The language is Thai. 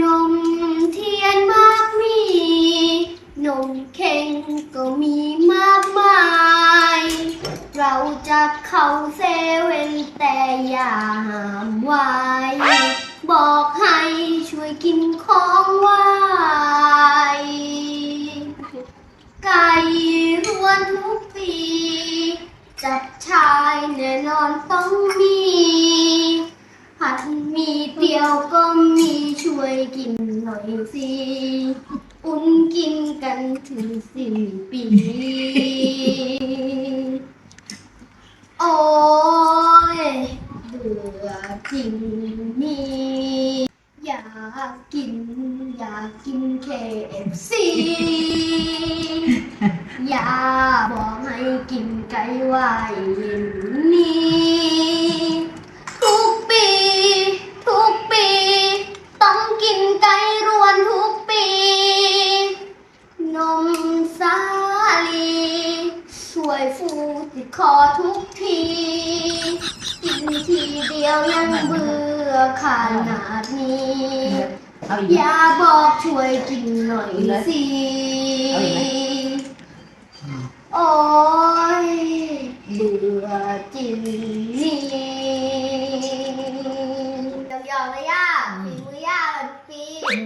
นมเทียนมากมี นมเข่งก็มีมากมาย เราจะเข้าเซเว่นแต่อย่าห้ามไว้ บอกให้ช่วยกินของไหวไก่รวนทุกปี จับชายแน่นอนต้องมี ผัดหมีเดียวก็มีช่ วยกินหน่อยสิอุ่นกินกันถึงสิ้นปี โอ้ยเบื่อจริงนี่อยากกิน อยากกิน KFC อย่าบอกให้กินไก่ไวายนี้ทุ วยฟูติดคอทุกทีกินทีเดียวยังเบื่อขนาดนี้ เอากย่าบอกช่วยกินหน่อยสิ โอ้ยเบื่อจินนี่ยอมไม่ยากาฝีมือยากบบปี อื